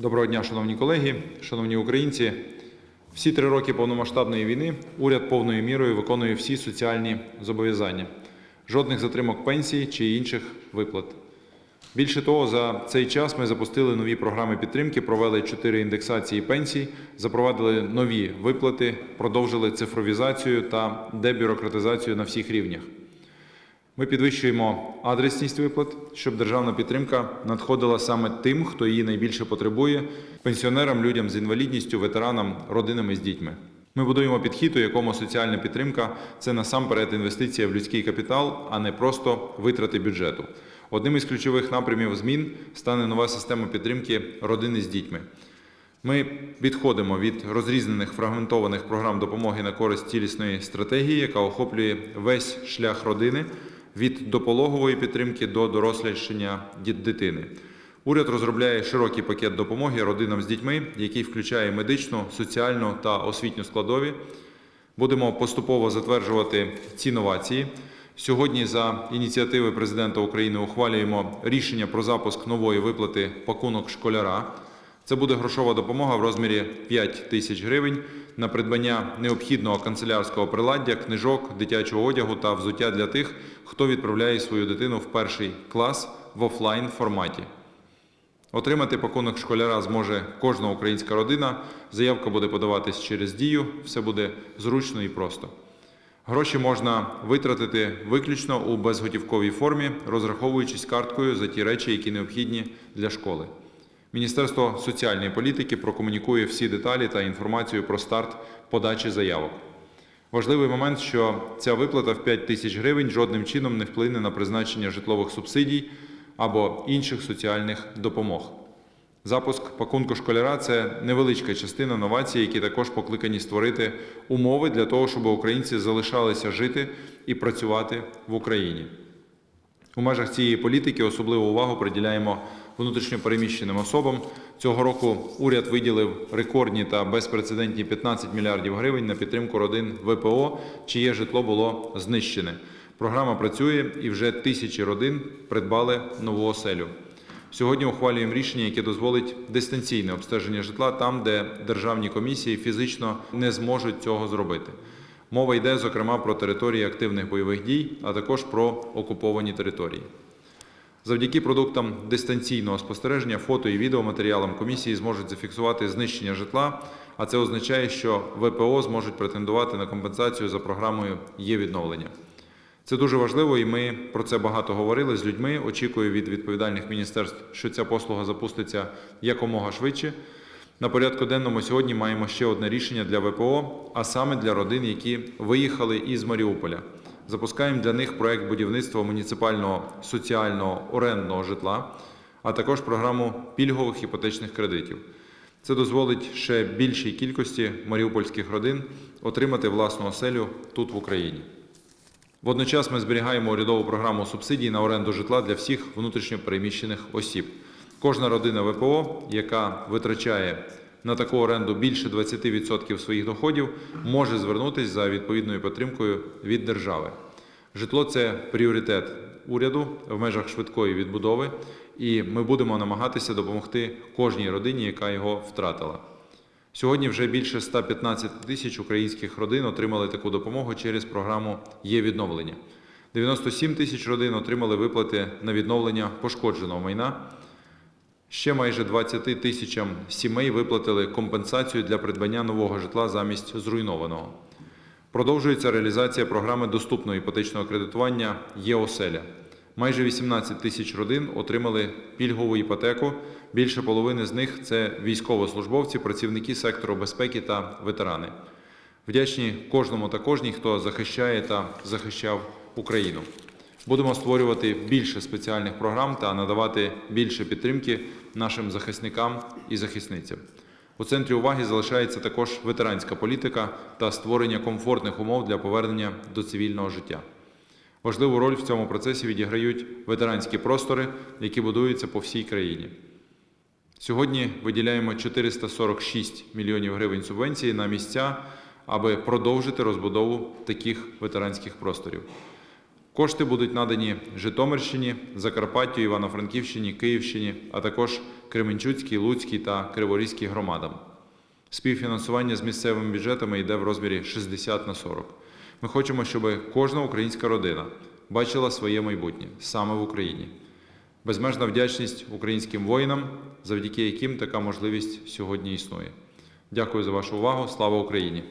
Доброго дня, шановні колеги, шановні українці. Всі три роки повномасштабної війни уряд повною мірою виконує всі соціальні зобов'язання. Жодних затримок пенсій чи інших виплат. Більше того, за цей час ми запустили нові програми підтримки, провели чотири індексації пенсій, запровадили нові виплати, продовжили цифровізацію та дебюрократизацію на всіх рівнях. Ми підвищуємо адресність виплат, щоб державна підтримка надходила саме тим, хто її найбільше потребує пенсіонерам, людям з інвалідністю, ветеранам, родинами з дітьми. Ми будуємо підхід, у якому соціальна підтримка це насамперед інвестиція в людський капітал, а не просто витрати бюджету. Одним із ключових напрямів змін стане нова система підтримки родини з дітьми. Ми відходимо від розрізнених фрагментованих програм допомоги на користь цілісної стратегії, яка охоплює весь шлях родини від допологової підтримки до дорослішання дитини. Уряд розробляє широкий пакет допомоги родинам з дітьми, який включає медичну, соціальну та освітню складові. Будемо поступово затверджувати ці новації. Сьогодні за ініціативи президента України ухвалюємо рішення про запуск нової виплати пакунок школяра. Це буде грошова допомога в розмірі 5 тисяч гривень на придбання необхідного канцелярського приладдя, книжок, дитячого одягу та взуття для тих, хто відправляє свою дитину в перший клас в офлайн форматі. Отримати пакунок школяра зможе кожна українська родина. Заявка буде подаватись через дію, все буде зручно і просто. Гроші можна витратити виключно у безготівковій формі, розраховуючись карткою за ті речі, які необхідні для школи. Міністерство соціальної політики прокомунікує всі деталі та інформацію про старт подачі заявок. Важливий момент, що ця виплата в 5 тисяч гривень жодним чином не вплине на призначення житлових субсидій або інших соціальних допомог. Запуск пакунку школяра це невеличка частина новацій, які також покликані створити умови для того, щоб українці залишалися жити і працювати в Україні. У межах цієї політики особливу увагу приділяємо внутрішньопереміщеним особам. Цього року уряд виділив рекордні та безпрецедентні 15 мільярдів гривень на підтримку родин ВПО, чиє житло було знищене. Програма працює і вже тисячі родин придбали нову оселю. Сьогодні ухвалюємо рішення, яке дозволить дистанційне обстеження житла там, де державні комісії фізично не зможуть цього зробити. Мова йде, зокрема, про території активних бойових дій, а також про окуповані території. Завдяки продуктам дистанційного спостереження, фото і відеоматеріалам комісії зможуть зафіксувати знищення житла, а це означає, що ВПО зможуть претендувати на компенсацію за програмою є відновлення. Це дуже важливо, і ми про це багато говорили з людьми. Очікую від відповідальних міністерств, що ця послуга запуститься якомога швидше. На порядку денному сьогодні маємо ще одне рішення для ВПО, а саме для родин, які виїхали із Маріуполя. Запускаємо для них проект будівництва муніципального соціального орендного житла, а також програму пільгових іпотечних кредитів. Це дозволить ще більшій кількості маріупольських родин отримати власну оселю тут в Україні. Водночас ми зберігаємо урядову програму субсидій на оренду житла для всіх внутрішньопереміщених осіб. Кожна родина ВПО, яка витрачає на таку оренду більше 20% своїх доходів, може звернутися за відповідною підтримкою від держави. Житло це пріоритет уряду в межах швидкої відбудови, і ми будемо намагатися допомогти кожній родині, яка його втратила. Сьогодні вже більше 115 тисяч українських родин отримали таку допомогу через програму Є відновлення. 97 тисяч родин отримали виплати на відновлення пошкодженого майна. Ще майже 20 тисячам сімей виплатили компенсацію для придбання нового житла замість зруйнованого. Продовжується реалізація програми доступного іпотечного кредитування «Є-оселя». Майже 18 тисяч родин отримали пільгову іпотеку. Більше половини з них це військовослужбовці, працівники сектору безпеки та ветерани. Вдячні кожному та кожній, хто захищає та захищав Україну. Будемо створювати більше спеціальних програм та надавати більше підтримки нашим захисникам і захисницям. У центрі уваги залишається також ветеранська політика та створення комфортних умов для повернення до цивільного життя. Важливу роль в цьому процесі відіграють ветеранські простори, які будуються по всій країні. Сьогодні виділяємо 446 мільйонів гривень субвенції на місця, аби продовжити розбудову таких ветеранських просторів. Кошти будуть надані Житомирщині, Закарпаттю, Івано-Франківщині, Київщині, а також Кременчуцькій, Луцькій та Криворізькій громадам. Співфінансування з місцевими бюджетами йде в розмірі 60 на 40. Ми хочемо, щоб кожна українська родина бачила своє майбутнє саме в Україні. Безмежна вдячність українським воїнам, завдяки яким така можливість сьогодні існує. Дякую за вашу увагу. Слава Україні!